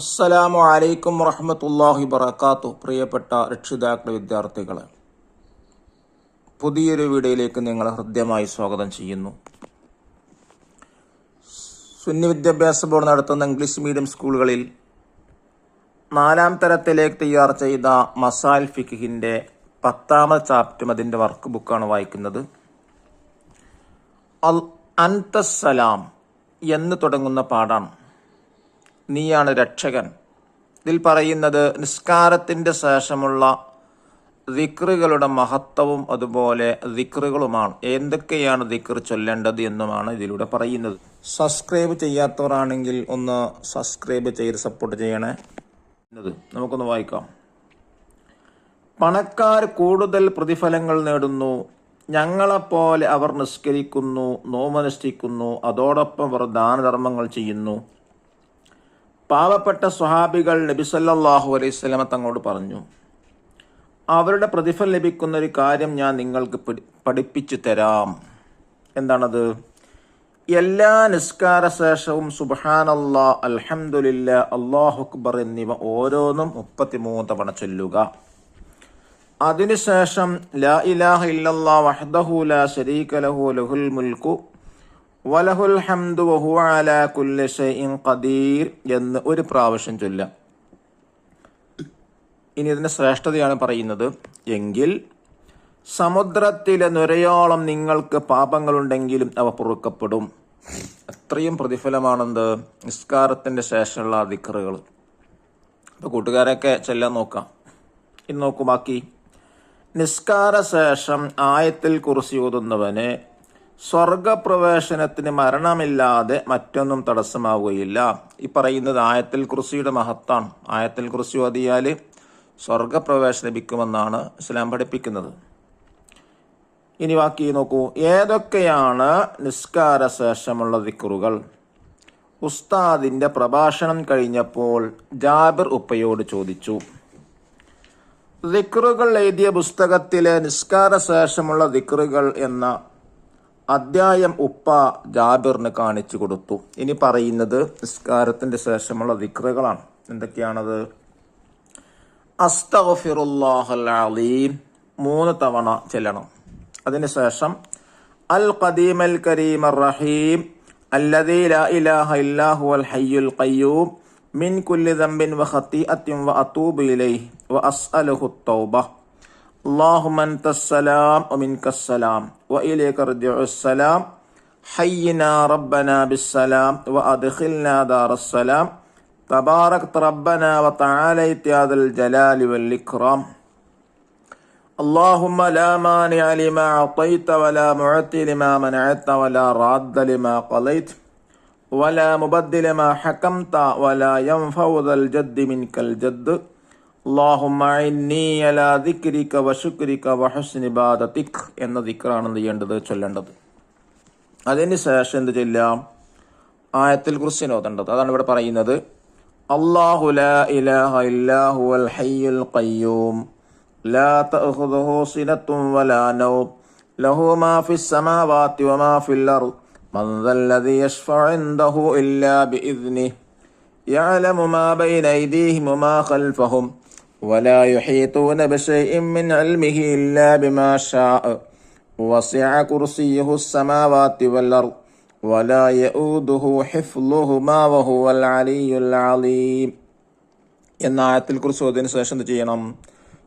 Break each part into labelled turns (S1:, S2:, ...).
S1: അസ്സലാമു അലൈക്കും വറഹമത്തല്ലാഹി വബറകാത്തു. പ്രിയപ്പെട്ട രക്ഷിതാക്കളെ വിദ്യാർത്ഥികളെ പുതിയൊരു വീഡിയോയിലേക്ക് നിങ്ങളെ ഹൃദ്യമായി സ്വാഗതം ചെയ്യുന്നു. സുന്നി വിദ്യാഭ്യാസ ബോർഡ് നടത്തുന്ന ഇംഗ്ലീഷ് മീഡിയം സ്കൂളുകളിൽ നാലാം തരത്തിലേക്ക് തയ്യാർ ചെയ്ത മസാൽ ഫിഖിന്റെ പത്താമത് ചാപ്റ്ററും അതിന്റെ വർക്ക് ബുക്കാണ് വായിക്കുന്നത്. അൽ അന്തസ്സലാം എന്ന് തുടങ്ങുന്ന പാഠാണ് നീയാണ് രക്ഷകൻ. ഇതിൽ പറയുന്നത് നിസ്കാരത്തിന്റെ ശേഷമുള്ള ദിക്റുകളുടെ മഹത്വവും അതുപോലെ ദിക്റുകളുമാണ്. എന്തൊക്കെയാണ് ദിക്ർ ചൊല്ലേണ്ടത് എന്നുമാണ് ഇതിലൂടെ പറയുന്നത്. സബ്സ്ക്രൈബ് ചെയ്യാത്തവരാണെങ്കിൽ ഒന്ന് സബ്സ്ക്രൈബ് ചെയ്ത് സപ്പോർട്ട് ചെയ്യണേ. നമുക്കൊന്ന് വായിക്കാം. പണക്കാർ കൂടുതൽ പ്രതിഫലങ്ങൾ നേടുന്നു. ഞങ്ങളെപ്പോലെ അവർ നിസ്കരിക്കുന്നു നോമനുഷ്ഠിക്കുന്നു അതോടൊപ്പം അവർ ദാനധർമ്മങ്ങൾ ചെയ്യുന്നു. പാവപ്പെട്ട സ്വഹാബികൾ നബിസല്ലാഹു സ്വലമ തങ്ങളോട് പറഞ്ഞു അവരുടെ പ്രതിഫലം ലഭിക്കുന്ന ഒരു കാര്യം ഞാൻ നിങ്ങൾക്ക് പഠിപ്പിച്ചു തരാം. എന്താണത്? എല്ലാ നിസ്കാര ശേഷവും സുബാനല്ലാ അൽഹംദുലില്ല അള്ളാഹു അക്ബർ എന്നിവ ഓരോന്നും മുപ്പത്തിമൂന്ന് തവണ ചൊല്ലുക. അതിനുശേഷം ലാ ഇലാഹ ഇല്ലല്ലാ വഹ്ദഹു ലാ ലഹു ലഹുൽ മുൽക്കു വലഹുൽ ഹംദു വഹുവ അലാ കുല്ല ഷൈഇൻ ഖദീർ എന്ന് ഒരു പ്രാവശ്യം ചൊല്ലാം. ഇനി ഇതിന്റെ ശ്രേഷ്ഠതയാണ് പറയുന്നത്. എങ്കിൽ സമുദ്രത്തിലെ നുരയോളം നിങ്ങൾക്ക് പാപങ്ങളുണ്ടെങ്കിലും അവ പൊറുക്കപ്പെടും. അത്രയും പ്രതിഫലമാണെന്ത്? നിസ്കാരത്തിന്റെ ശേഷമുള്ള ദിക്കറുകൾ അപ്പോൾ കൂട്ടുകാരൊക്കെ ചെല്ലാൻ നോക്കാം. ഇന്ന് നോക്കൂ ബാക്കി. നിസ്കാര ശേഷം ആയത്തിൽ കുറിച്ച് ഓതുന്നവന് സ്വർഗപ്രവേശനത്തിന് മരണമില്ലാതെ മറ്റൊന്നും തടസ്സമാവുകയില്ല. ഈ പറയുന്നത് ആയത്തിൽ കുറിസിയുടെ മഹത്താണ്. ആയത്തിൽ കുറിസി ഓതിയാൽ സ്വർഗപ്രവേശനം ലഭിക്കുമെന്നാണ് ഇസ്ലാം പഠിപ്പിക്കുന്നത്. ഇനി ബാക്കി നോക്കൂ. ഏതൊക്കെയാണ് നിസ്കാര ശേഷമുള്ള ദിക്കറുകൾ ഉസ്താദിന്റെ പ്രഭാഷണം കഴിഞ്ഞപ്പോൾ ജാബിർ ഉപ്പയോട് ചോദിച്ചു. ദിക്റുകൾ എഴുതിയ പുസ്തകത്തിലെ നിസ്കാര ശേഷമുള്ള ദിക്റുകൾ എന്ന അദ്ധ്യായം ഉപ്പ ജാബിറിന് കാണിച്ചു കൊടുത്തു. ഇനി പറയുന്നത് നിസ്കാരത്തിന്റെ ശേഷമുള്ള ദിക്റുകളാണ്. എന്തൊക്കെയാണത്? അസ്തഫിറുല്ലാഹലീം മൂന്ന് തവണ ചെല്ലണം. അതിനുശേഷം അൽ ഖദീം അൽ കരീം അർ റഹീം അല്ലദീ ലാ ഇലാഹ ഖയ്യൂം മിൻ കുല്ലി ദംബിൻ വ വ ഇലൈഹി വ അസ്അലുഹു തൗബ اللهم أنت السلام ومنك السلام وإليك رجع السلام. حينا ربنا بالسلام وأدخلنا دار السلام. تباركت ربنا وتعاليت يا ذا الجلال والإكرام. اللهم لا مانع لما أعطيت ولا معطي لما منعت ولا راد لما قضيت. ولا مبدل ما حكمت ولا ينفع ذا الجد منك الجد. اللهم أعني على ذكرك وشكرك وحسن عبادتك എന്ന ദിക്റാണ് എന്ത് ചെയ്യേണ്ടത് ചൊല്ലേണ്ടത് അതിന് ശേഷം എന്ത് ചൊല്ലാം ആയത്തിൽ കുറിച്ച് ഓതേണ്ടത് അതാണ് ഇവിടെ പറയുന്നത് അള്ളാഹു ലാ ഇലാഹ ഇല്ലാഹു അൽ ഹയ്യുൽ ഖയ്യൂം لا تأخذه سنة ولا نوم له ما في السماوات وما في الأرض من ذا الذي يشفع عنده إلا بإذنه يعلم ما بين أيديهم وما خلفهم ولا يحيطون بشيء من علمه إلا بما شاء وسع كرسيه السماوات والأرض ولا يؤوده حفظهما وهو العلي العظيم എന്ന ആയത്തിൽ കുറിച്ച് ഓതിന് ശേഷം എന്ത് ചെയ്യണം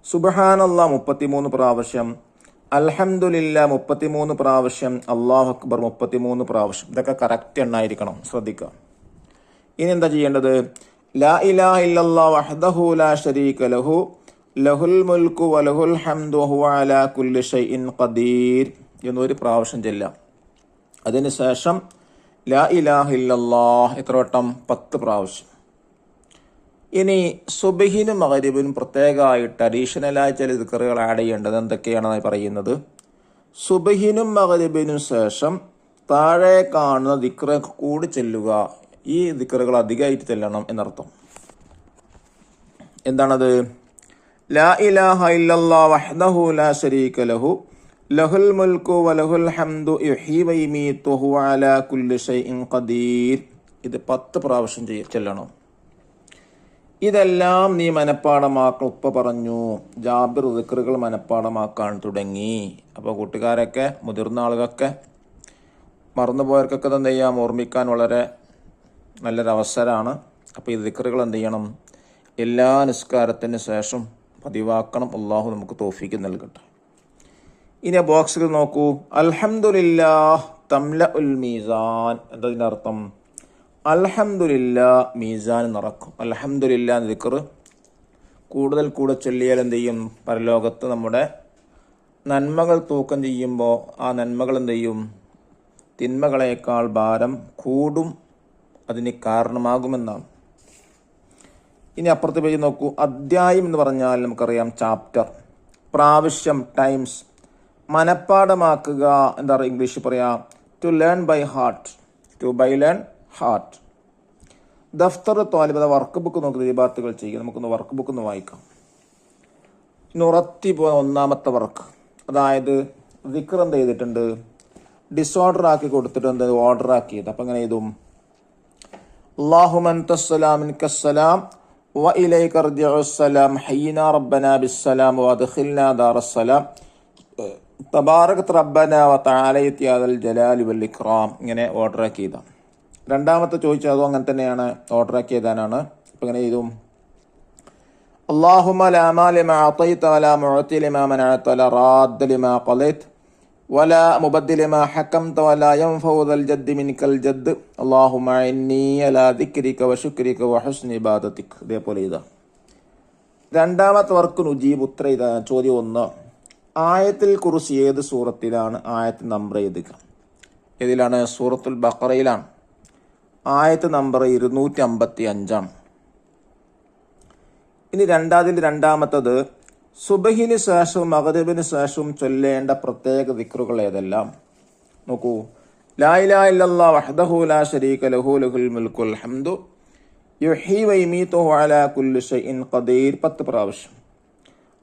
S1: സുബഹാനല്ല മുപ്പത്തിമൂന്ന് പ്രാവശ്യം അൽഹംദുലില്ല മുപ്പത്തിമൂന്ന് പ്രാവശ്യം അള്ളാഹു അക്ബർ മുപ്പത്തിമൂന്ന് പ്രാവശ്യം ഇതൊക്കെ കറക്റ്റ് എണ്ണായിരിക്കണം ശ്രദ്ധിക്കുക ഇനി എന്താ ചെയ്യേണ്ടത് ലാ ഇലാഹ ലാ ശരീക ലഹു ലഹുൽ വലഹുൽ ഹംദു ഹുവ അലാ കുല്ലി ഷൈഇൻ ഖദീർ എന്നൊരു പ്രാവശ്യം ചെല്ലാം അതിനുശേഷം ലാ ഇലാഹ ഇല്ലല്ലാഹ് എത്ര വട്ടം? പത്ത് പ്രാവശ്യം. ഇനി സുബഹിനും മകരിബിനും പ്രത്യേകമായിട്ട് അഡീഷണലായ ചില ദിക്കറുകൾ ആഡ് ചെയ്യേണ്ടത് എന്തൊക്കെയാണെന്ന് പറയുന്നത്? സുബഹിനും മകരിബിനും ശേഷം താഴെ കാണുന്ന ദിക്റ കൂടി ചെല്ലുക ഈ ദിക്കറുകൾ അധികമായിട്ട് ചെല്ലണം എന്നർത്ഥം. എന്താണത്? ലാ ഇലാഹ ഇല്ലല്ലാ വഹ്ദഹു ലാ ശരീക ലഹു. ലഹുൽ മുൽക്കു വലഹുൽ ഹംദു യുഹീ വയുമീത്തു ഹുവ അലാ കുല്ലി ഷൈഇൻ ഖദീർ. ഇത് പത്ത് പ്രാവശ്യം ചെയ്യ ചെല്ലണം. ഇതെല്ലാം നീ മനഃപ്പാടമാക്ക ഉപ്പ പറഞ്ഞു ജാബിർ ദിക്റുകൾ മനഃപ്പാടമാക്കാൻ തുടങ്ങി. അപ്പോൾ കൂട്ടുകാരൊക്കെ മുതിർന്ന ആളുകളൊക്കെ മറന്നുപോയവർക്കൊക്കെ എന്ത് ചെയ്യാം ഓർമ്മിക്കാൻ വളരെ നല്ലൊരു അവസരമാണ് അപ്പോൾ ഈ ദിക്കറുകൾ എന്ത് ചെയ്യണം? എല്ലാ നിസ്കാരത്തിന് ശേഷം പതിവാക്കണം. അള്ളാഹു നമുക്ക് തോഫിക്ക് നൽകട്ടെ. ഇനി ആ ബോക്സിൽ നോക്കൂ. അൽഹംദുലില്ലാ തംല ഉൽ മീസാൻ എന്തതിന്റെ അർത്ഥം? അൽഹംദുലില്ല മീസാൻ നിറക്കും. അൽഹമുല്ല ദിക്കറ് കൂടുതൽ കൂടെ ചൊല്ലിയാൽ എന്ത് ചെയ്യും? പരലോകത്ത് നമ്മുടെ നന്മകൾ തൂക്കം ചെയ്യുമ്പോൾ ആ നന്മകൾ എന്ത് ചെയ്യും? തിന്മകളേക്കാൾ ഭാരം കൂടും അതിന് കാരണമാകുമെന്നാണ്. ഇനി അപ്പുറത്തെ പേജ് നോക്കൂ. അധ്യായം എന്ന് പറഞ്ഞാൽ നമുക്കറിയാം ചാപ്റ്റർ പ്രാവശ്യം ടൈംസ് മനഃപ്പാടമാക്കുക എന്താ പറയുക ഇംഗ്ലീഷിൽ പറയാം to learn by heart to by learn heart ദഫ്തർ തോലിബത വർക്ക് ബുക്ക് നോക്കി ദീപാത്തുകൾ ചെയ്യുക. നമുക്കൊന്ന് വർക്ക് ബുക്ക് ഒന്ന് വായിക്കാം. നുറത്തി പോയ ഒന്നാമത്തെ വർക്ക് അതായത് വിക്രം എന്ത് ചെയ്തിട്ടുണ്ട്? ഡിസോർഡർ ആക്കി കൊടുത്തിട്ട് എന്ത് ഓർഡർ ആക്കിയത്. അപ്പം എങ്ങനെ ചെയ്തും اللهم انت السلام منك السلام واليك ارجع السلام حينا ربنا بالسلام وادخلنا دار السلام തബാറകത്ത് റബ്ബന വതആലയത്ത് യാദൽ ജലാലി വൽ ഇക്റാം ഇങ്ങനെ ഓർഡർ ആക്കിയതാ രണ്ടാമത്തെ ചോദിച്ചത് അതും അങ്ങനെ തന്നെയാണ് ഓർഡർ ആക്കിയതാനാണ് ഇപ്പം ഇങ്ങനെ ചെയ്തു اللهم لا مال ما أعطيت ولا معطي لما منعت ولا راد لما قضيت ولا مبدل ما حكمت ولا ينفع ذا الجد منك الجد اللهم إني على ذكرك وشكرك وحسن عبادتك ഇതേപോലെ ഇതാ രണ്ടാമത്തെ വർക്ക് നുജീബ് ഉത്തര ഇതാ ചോദ്യം ഒന്ന് ആയത്തിൽ കുറിച്ച് ഏത് സൂറത്തിലാണ് ആയത്ത് നമ്പർ എഴുതുക ഇതിലാണ് സൂറത്തുൽ ബക്കറയിലാണ് ആയത്ത് നമ്പർ ഇരുന്നൂറ്റി അമ്പത്തി അഞ്ചാണ് ഇനി രണ്ടാതിൽ രണ്ടാമത്തത് സുബഹിന് ശേഷവും മകരബിന് ശേഷവും ചൊല്ലേണ്ട പ്രത്യേക ദിക്റുകൾ ഏതെല്ലാം? നോക്കൂ. ലാ ഇലാഹ ഇല്ലല്ലാഹ് വഹ്ദഹു ലാ ശരീക ലഹു ലഹുൽ മുൽക്കുൽ ഹംദു. യുഹീ വയമീതുഹു അലാ കുല്ലി ഷൈഇൻ ഖദീർ. പത്ത് പ്രാവശ്യം.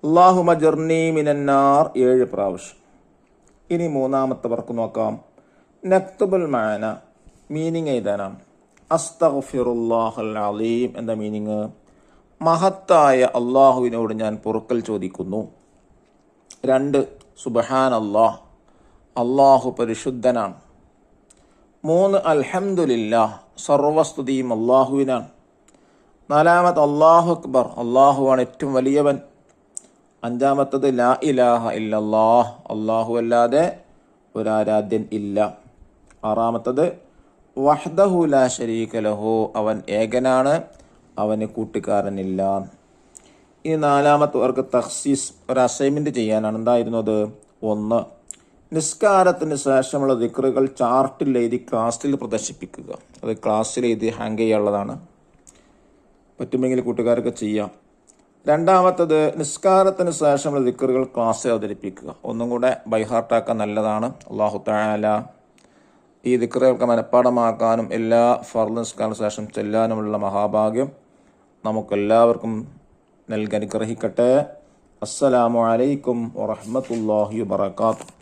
S1: അല്ലാഹു മജർനി മിനന്നാർ ഏഴ് പ്രാവശ്യം. ഇനി മൂന്നാമത്തെ വർക്ക് നോക്കാം. അസ്തഗ്ഫിറുല്ലാഹൽ അലീം. എന്ന മീനിങ്? മഹത്തായ അള്ളാഹുവിനോട് ഞാൻ പൊറുക്കൽ ചോദിക്കുന്നു. രണ്ട് സുബഹാൻ അള്ളാഹ് അള്ളാഹു പരിശുദ്ധനാണ്. മൂന്ന് അൽഹംദുലില്ലാ സർവസ്തുതിയും അള്ളാഹുവിനാണ് നാലാമത് അള്ളാഹു അക്ബർ അള്ളാഹുവാണ് ഏറ്റവും വലിയവൻ. അഞ്ചാമത്തത് ലാ ഇലാഹ ഇല്ലല്ലാഹ് അള്ളാഹു അല്ലാതെ ഒരാരാധ്യൻ ഇല്ല. ആറാമത്തത് വഹ്ദഹു ലാ ശരീക ലഹു അവൻ ഏകനാണ്. അവന് കൂട്ടുകാരനില്ല. ഇനി നാലാമത്തെ വർക്ക് തഹ്സീസ് ഒരു അസൈൻമെന്റ് ചെയ്യാനാണ്. എന്തായിരുന്നത്? ഒന്ന് നിസ്കാരത്തിന് ശേഷമുള്ള ദിക്റുകൾ ചാർട്ടിൽ എഴുതി ക്ലാസ്സിൽ പ്രദർശിപ്പിക്കുക. അത് ക്ലാസ്സിൽ എഴുതി ഹാങ് ചെയ്യാനുള്ളതാണ്. പറ്റുമെങ്കിൽ കൂട്ടുകാർക്ക് ചെയ്യാം. രണ്ടാമത്തത് നിസ്കാരത്തിന് ശേഷമുള്ള ദിക്റുകൾ ക്ലാസ്സിൽ അവതരിപ്പിക്കുക. ഒന്നും കൂടെ ബൈഹാർട്ടാക്കാൻ നല്ലതാണ്. അള്ളാഹു താല ഈ ദിക്കറുകൾക്ക് മനഃപ്പാടമാക്കാനും എല്ലാ ഫർദ് നിസ്കാരത്തിന് ശേഷം ചെല്ലാനുമുള്ള മഹാഭാഗ്യം നമുക്കെല്ലാവർക്കും നൽകി അനുഗ്രഹിക്കട്ടെ അസ്സലാമു അലൈക്കും വറഹ്മത്തുള്ളാഹി വബറകാതുഹു